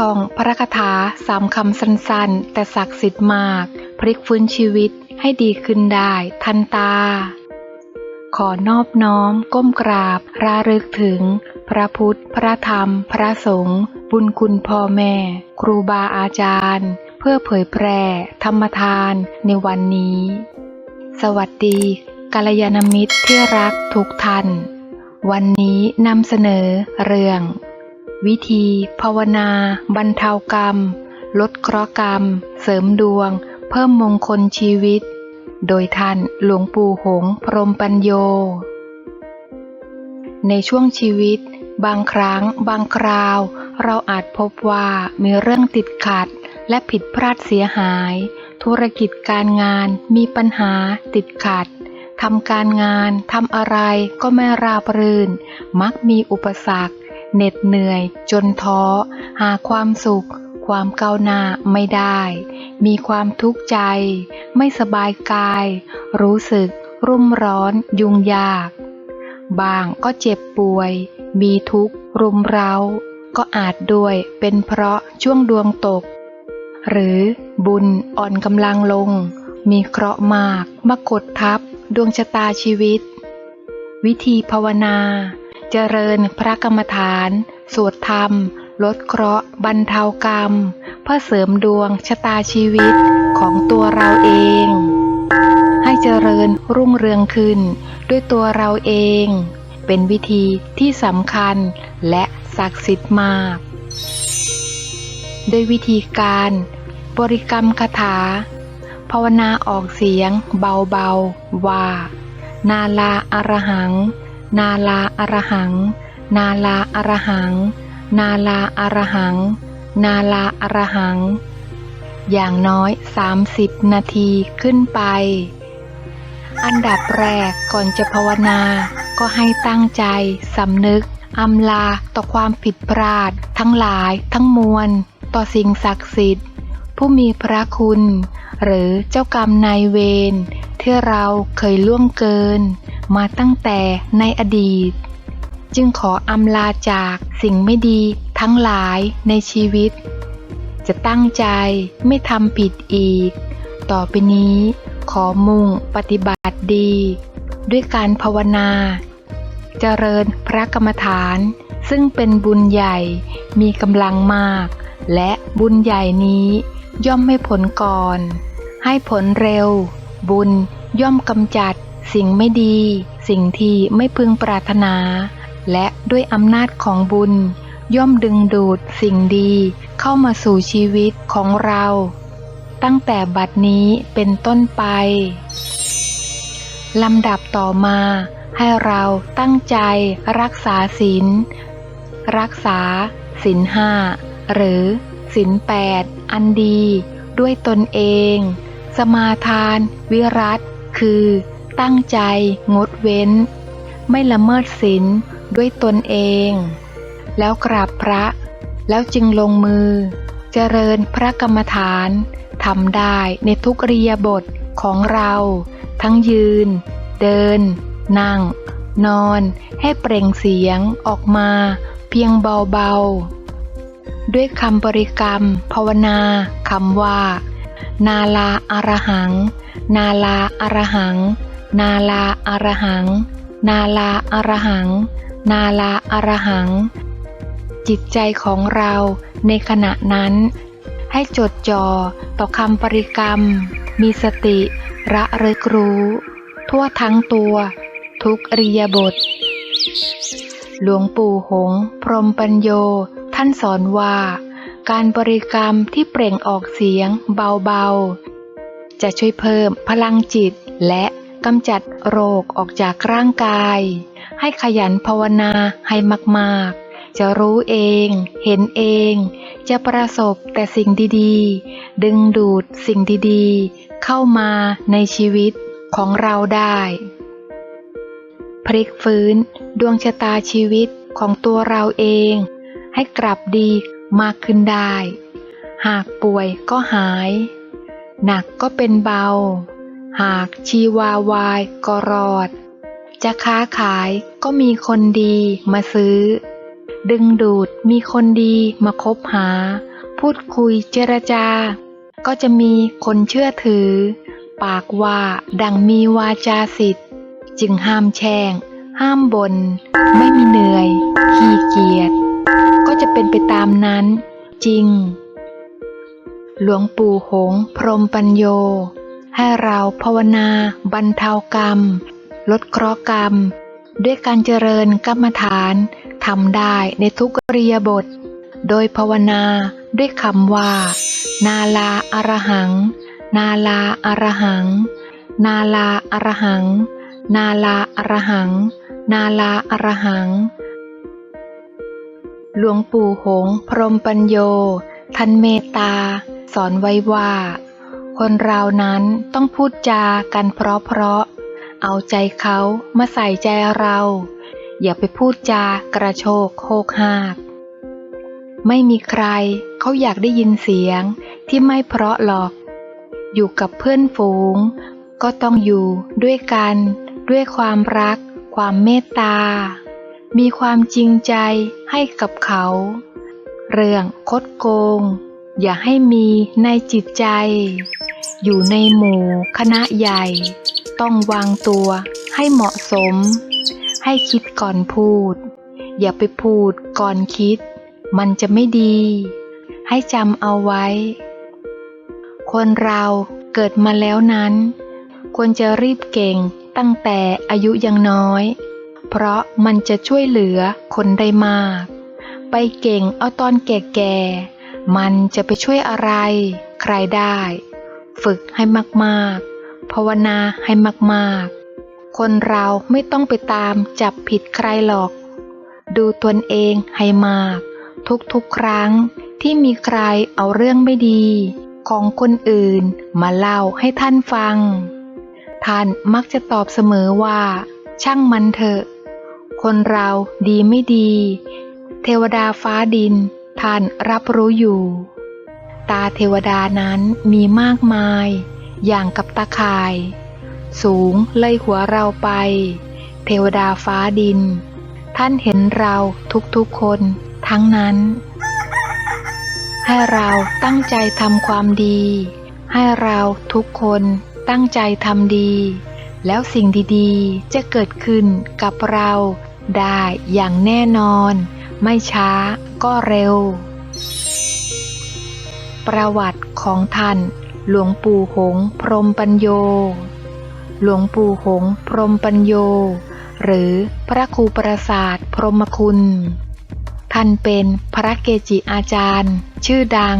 ท่องพระคาถาสามคำสั้นๆ แต่ศักดิ์สิทธิ์มาก พลิกฟื้นชีวิตให้ดีขึ้นได้ทันตา ขอนอบน้อม ก้มกราบระลึกถึง พระพุทธ พระธรรม พระสงฆ์บุญคุณพ่อแม่ ครูบาอาจารย์ เพื่อเผยแพร่ ธรรมทานในวันนี้ สวัสดีกัลยาณมิตรที่รักทุกท่าน วันนี้นำเสนอเรื่อง วิธี ภาวนา บรรเทากรรม ลดเคราะห์กรรม เสริมดวง เพิ่มมงคลชีวิต โดยท่านหลวงปู่หง พรมปัญโย ในช่วงชีวิต บางครั้ง บางคราว เราอาจพบว่ามีเรื่องติดขัด และผิดพลาดเสียหาย ธุรกิจการงานมีปัญหาติดขัดทำการงานทำอะไรก็ไม่ราบรื่น มักมีอุปสรรค เหน็ดเหนื่อย จนท้อ หาความสุข ความก้าวหน้าไม่ได้ มีความทุกข์ใจ ไม่สบายกาย รู้สึก รุ่มร้อนยุ่งยาก บางก็เจ็บป่วย มีทุกข์ รุมเร้า ก็อาจด้วยเป็นเพราะช่วงดวงตก หรือบุญอ่อนกำลังลง มีเคราะห์มากมากดทับ ดวงชะตาชีวิต วิธีภาวนา เจริญพระกรรมฐาน สวดธรรม ลดเคราะห์บรรเทากรรม เพื่อเสริมดวงชะตาชีวิตของตัวเราเอง ให้เจริญรุ่งเรืองขึ้นด้วยตัวเราเอง เป็นวิธีที่สำคัญและศักดิ์สิทธิ์มากโดยวิธีการ บริกรรมคาถา ภาวนาออกเสียงเบาๆว่า นาลาอรหัง นาลาอรหัง นาลาอรหัง นาลาอรหัง นาลาอรหัง อย่างน้อย 30 นาทีขึ้นไป อันดับแรกก่อนจะภาวนา ก็ให้ตั้งใจสำนึกอำลาต่อความผิดพลาด ทั้งหลายทั้งมวล ต่อสิ่งศักดิ์สิทธิ์ ผู้มีพระคุณ หรือเจ้ากรรมนายเวรที่เราเคยล่วงเกิน มาตั้งแต่ในอดีต จึงขออำลาจากสิ่งไม่ดีทั้งหลายในชีวิต จะตั้งใจไม่ทำผิดอีก ต่อไปนี้ขอมุ่งปฏิบัติดี ด้วยการภาวนาเจริญพระกรรมฐานซึ่งเป็นบุญใหญ่มีกำลังมาก และบุญใหญ่นี้ย่อมให้ผลก่อน ให้ผลเร็ว บุญย่อมกำจัด สิ่งไม่ดี สิ่งที่ไม่พึงปรารถนา และด้วยอำนาจของบุญ ย่อมดึงดูดสิ่งดีเข้ามาสู่ชีวิตของเรา ตั้งแต่บัดนี้เป็นต้นไปลำดับต่อมาให้เราตั้งใจรักษาศีล รักษาศีลห้าหรือศีลแปดอันดีด้วยตนเอง สมาทานวิรัตคือ ตั้งใจงดเว้น ไม่ละเมิดศีลด้วยตนเอง แล้วกราบพระแล้วจึงลงมือ เจริญพระกรรมฐานทำได้ในทุกอริยบทของเรา ทั้งยืน เดิน นั่ง นอนให้เปล่งเสียงออกมาเพียงเบาๆ ด้วยคำบริกรรม ภาวนาคำว่า นาลาอรหัง นาลาอรหัง นาลาอรหัง นาลาอรหัง นาลาอรหัง จิตใจของเราในขณะนั้น ให้จดจ่อต่อคำปริกรรม มีสติ ระลึกรู้ ทั่วทั้งตัว ทุกอริยบท หลวงปู่หง พรมปัญโย ท่านสอนว่า การบริกรรมที่เปล่งออกเสียงเบาๆจะช่วยเพิ่มพลังจิตและ กำจัดโรคออกจากร่างกาย ให้ขยันภาวนาให้มากๆ จะรู้เอง เห็นเอง จะประสบแต่สิ่งดีๆ ดึงดูดสิ่งดีๆ เข้ามาในชีวิตของเราได้ พลิกฟื้นดวงชะตาชีวิตของตัวเราเอง ให้กลับดีมากขึ้นได้ หากป่วยก็หาย หนักก็เป็นเบา หากชีวาวายก็รอด จะค้าขายก็มีคนดีมาซื้อ ดึงดูดมีคนดีมาคบหา พูดคุยเจรจา ก็จะมีคนเชื่อถือ ปากว่าดังมีวาจาสิทธิ์ จึงห้ามแช่ง ห้ามบน ไม่มีเหนื่อย ขี้เกียจก็จะเป็นไปตามนั้น จริง หลวงปู่หงพรหมปัญโย ให้เราภาวนาบรรเทากรรม ลดเคราะห์กรรม ด้วยการเจริญกรรมฐานทำได้ในทุกเรียบท โดยภาวนาด้วยคำว่า นาลาอรหัง นาลาอรหัง นาลาอรหัง นาลาอรหัง นาลาอรหัง หลวงปู่หงพรมปัญโย ท่านเมตตา สอนไว้ว่า คนเรานั้นต้องพูดจากันเพราะๆเอาใจเขามาใส่ใจเรา อย่าไปพูดจากระโชกโคกหาก ไม่มีใครเขาอยากได้ยินเสียงที่ไม่เพราะหรอก อยู่กับเพื่อนฝูง ก็ต้องอยู่ด้วยกัน ด้วยความรัก ความเมตตา มีความจริงใจให้กับเขา เรื่องคดโกง อย่าให้มีในจิตใจ อยู่ในหมู่คณะใหญ่ ต้องวางตัวให้เหมาะสม ให้คิดก่อนพูด อย่าไปพูดก่อนคิด มันจะไม่ดี ให้จำเอาไว้ คนเราเกิดมาแล้วนั้น ควรจะรีบเก่งตั้งแต่อายุยังน้อย เพราะมันจะช่วยเหลือคนได้มาก ไปเก่งเอาตอนแก่ๆมันจะไปช่วยอะไร ใครได้ ฝึกให้มากๆ ภาวนาให้มากๆ คนเราไม่ต้องไปตามจับผิดใครหรอก ดูตนเองให้มาก ทุกๆ ครั้งที่มีใครเอาเรื่องไม่ดี ของคนอื่นมาเล่าให้ท่านฟัง ท่านมักจะตอบเสมอว่า ช่างมันเถอะ คนเราดีไม่ดี เทวดาฟ้าดินท่านรับรู้อยู่ ตาเทวดานั้นมีมากมาย อย่างกับตาข่าย สูงเลยหัวเราไป เทวดาฟ้าดิน ท่านเห็นเราทุกๆคนทั้งนั้น ให้เราตั้งใจทำความดี ให้เราทุกคนตั้งใจทำดี แล้วสิ่งดีๆ จะเกิดขึ้นกับเราได้อย่างแน่นอน ไม่ช้าก็เร็ว ประวัติของท่าน หลวงปู่หงพรมปัญโย หลวงปู่หงพรมปัญโย หรือพระครูประสาทพรหมคุณ ท่านเป็นพระเกจิอาจารย์ ชื่อดัง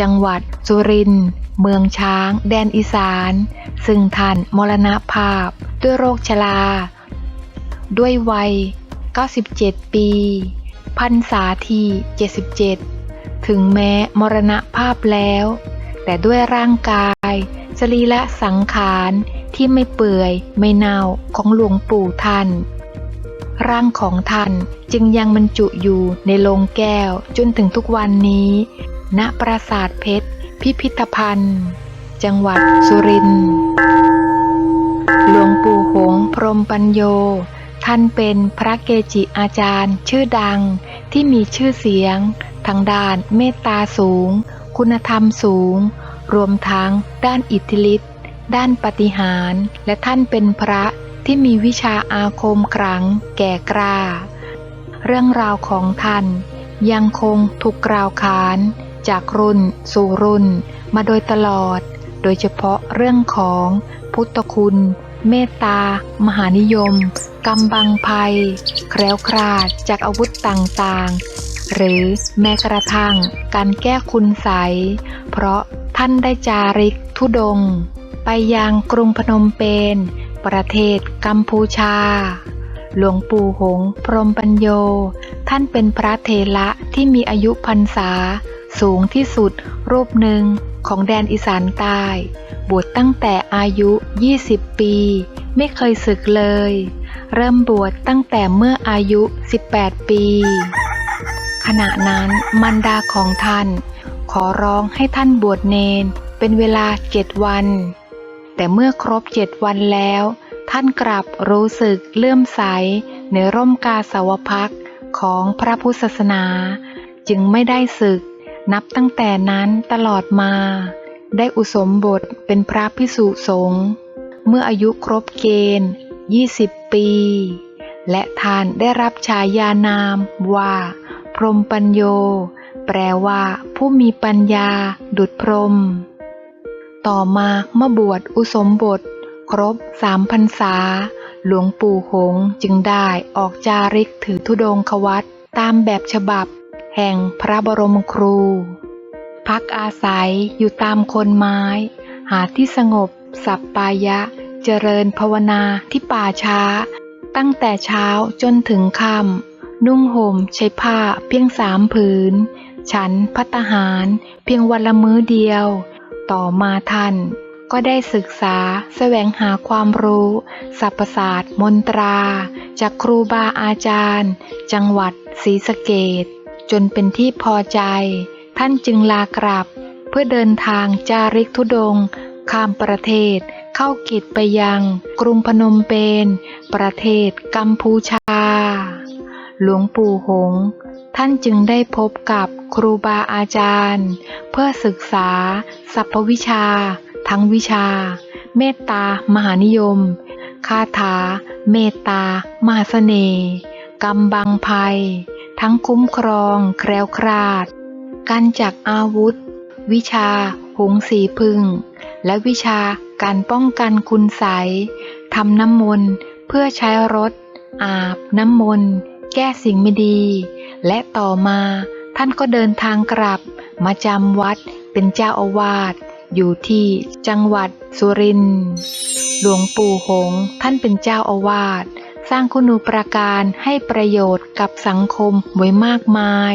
จังหวัดสุรินทร์เมืองช้าง แดนอีสาน ซึ่งท่านมรณภาพด้วยโรคชรา ด้วยวัย 97 ปี พรรษาที่ 77 ถึงแม้มรณภาพแล้ว แต่ด้วยร่างกาย สรีละสังขารที่ไม่เปื่อยไม่เน่าของหลวงปู่ท่าน ร่างของท่านจึงยังบรรจุอยู่ในโลงแก้วจนถึงทุกวันนี้ ณปราสาทเพชร พิพิธภัณฑ์ จังหวัดสุรินทร์หลวงปู่หงส์พรหมปัญโยท่านเป็นพระเกจิอาจารย์ชื่อดังที่มีชื่อเสียง ทางด้านเมตตาสูง คุณธรรมสูง รวมทั้งด้านอิทธิฤทธิ์ด้านปฏิหารและท่านเป็นพระที่มีวิชาอาคมขลังแก่กล้า เรื่องราวของท่าน ยังคงถูกกล่าวขาน จากรุ่น สู่รุ่น มาโดยตลอด โดยเฉพาะเรื่องของพุทธคุณ เมตตา มหานิยมกำบังภัย แคล้วคลาดจากอาวุธต่างๆ หรือแม้กระทั่งการแก้คุณใสยเพราะท่านได้จาริกทุดง ไปยังกรุงพนมเปญประเทศกัมพูชา หลวงปู่หงพรมปัญโย ท่านเป็นพระเทระที่มีอายุพรรษา สูงที่สุดรูปหนึ่งของแดนอีสานใต้บวชตั้งแต่อายุ 20 ปี ไม่เคยศึกเลย เริ่มบวชตั้งแต่เมื่ออายุ 18 ปี ขณะนั้นมันดาของท่าน ขอร้องให้ท่านบวชเนนเป็นเวลาเจ็ดวัน แต่เมื่อครบเจ็ดวันแล้ว ท่านกลับรู้สึกเลื่อมใสในร่มกาสาวพักของพระพุทธศาสนา จึงไม่ได้ศึกนับตั้งแต่นั้นตลอดมา ได้อุสมบทเป็นพระพิสุสงฆ์เมื่ออายุครบเกณฑ์ 20 ปี และท่านได้รับฉายานามว่า พรมปัญโย แปลว่า ผู้มีปัญญา ดุจพรม ต่อมาเมื่อบวชอุสมบท ครบสามพรรษา หลวงปู่หงจึงได้ออกจาริกถือธุดงควัตตามแบบฉบับ แห่งพระบรมครู พักอาศัยอยู่ตามคนไม้ หาที่สงบ สัปปายะ เจริญภาวนาที่ป่าช้า ตั้งแต่เช้าจนถึงค่ำ นุ่งห่มใช้ผ้าเพียงสามผืน ฉันพัตหาร เพียงวันละมื้อเดียว ต่อมาท่าน ก็ได้ศึกษาแสวงหาความรู้สรรพศาสตร์มนตรา จากครูบาอาจารย์ จังหวัดศรีสะเกดจนเป็นที่พอใจ ท่านจึงลากลับ เพื่อเดินทางจาริกธุดง ข้ามประเทศ เข้ากิจไปยัง กรุงพนมเปญประเทศกัมพูชา หลวงปู่หงส์ท่านจึงได้พบกับครูบาอาจารย์ เพื่อศึกษาสรรพวิชา ทั้งวิชา เมตตามหานิยม คาถา เมตตามหาเสน่ห์กำบังภัย ทั้งคุ้มครอง แคล้วคลาด การจักอาวุธ วิชาหงสีพึ่งและวิชาการป้องกันคุณใสทำน้ำมนต์เพื่อใช้รถ อาบน้ำมนต์ แก้สิ่งไม่ดี และต่อมาท่านก็เดินทางกลับ มาจำวัดเป็นเจ้าอาวาสอยู่ที่จังหวัดสุรินทร์หลวงปู่หงส์ท่านเป็นเจ้าอาวาสสร้างคุณูปการให้ประโยชน์กับสังคมไว้มากมาย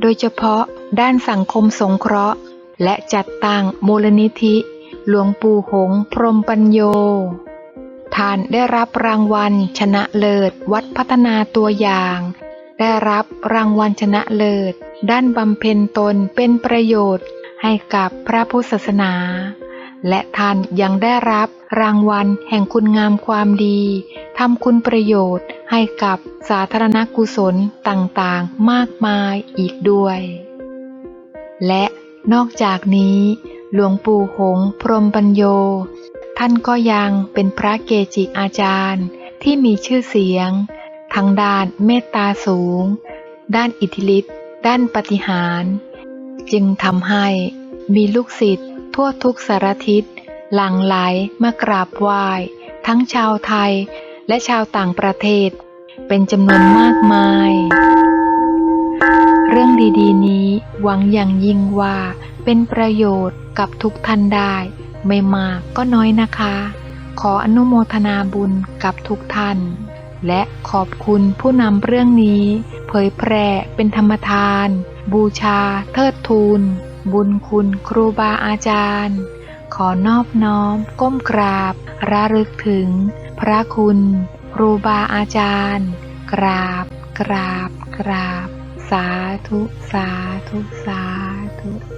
โดยเฉพาะด้านสังคมสงเคราะห์ และจัดตั้งมูลนิธิ หลวงปู่หงส์พรหมปัญโย ท่านได้รับรางวัลชนะเลิศ วัดพัฒนาตัวอย่าง ได้รับรางวัลชนะเลิศ ด้านบำเพ็ญตนเป็นประโยชน์ให้กับพระพุทธศาสนา และท่านยังได้รับรางวัลแห่งคุณงามความดีทำคุณประโยชน์ให้กับสาธารณกุศลต่างๆ มากมายอีกด้วย และนอกจากนี้ หลวงปู่หงพรมปัญโย ท่านก็ยังเป็นพระเกจิอาจารย์ที่มีชื่อเสียงทางด้านเมตตาสูง ด้านอิทธิฤทธิ์ด้านปฏิหาร จึงทำให้มีลูกศิษย์ทั่วทุกสารทิศหลั่งไหลมากราบไหว้ ทั้งชาวไทยและชาวต่างประเทศ เป็นจำนวนมากมาย เรื่องดีๆนี้หวังอย่างยิ่งว่าเป็นประโยชน์กับทุกท่านได้ ไม่มากก็น้อยนะคะ ขออนุโมทนาบุญกับทุกท่าน และขอบคุณผู้นำเรื่องนี้ เผยแพร่เป็นธรรมทาน บูชา เทิดทูน บุญคุณครูบาอาจารย์ ขอนอบน้อม ก้มกราบ ระลึกถึง พระคุณ ครูบาอาจารย์ กราบ กราบ กราบ สาธุ สาธุ สาธุ